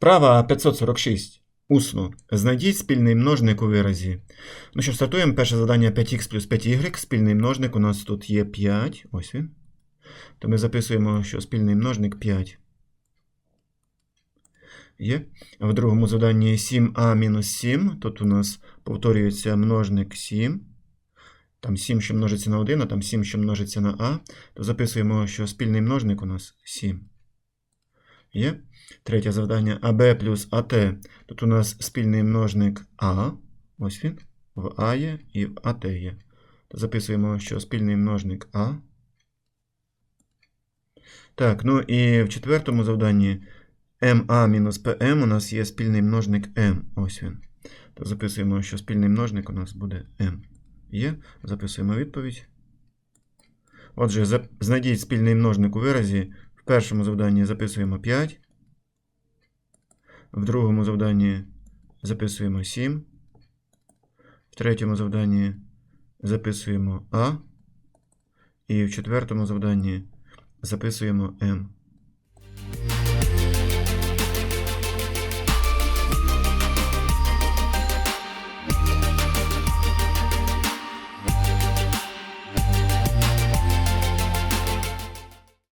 Вправа 546. Усно. Знайдіть спільний множник у виразі. Ну що, стартуємо. Перше завдання 5х плюс 5y. Спільний множник у нас тут є 5. Ось він. То ми записуємо, що спільний множник 5. Є. А В другому завданні 7а мінус 7. Тут у нас повторюється множник 7. Там 7, що множиться на 1, а там 7, що множиться на а. То записуємо, що спільний множник у нас 7. Є. Третє завдання АБ плюс АТ. Тут у нас спільний множник А. Ось він. В А є і в АТ є. Записуємо, що спільний множник А. Так, ну і в четвертому завданні МА мінус ПМ у нас є спільний множник М. Ось він. То записуємо, що спільний множник у нас буде М. Є. Записуємо відповідь. Отже, знайдіть спільний множник у виразі. Першому завданні записуємо 5. В другому завданні записуємо 7. В третьому завданні записуємо А. І в четвертому завданні записуємо М.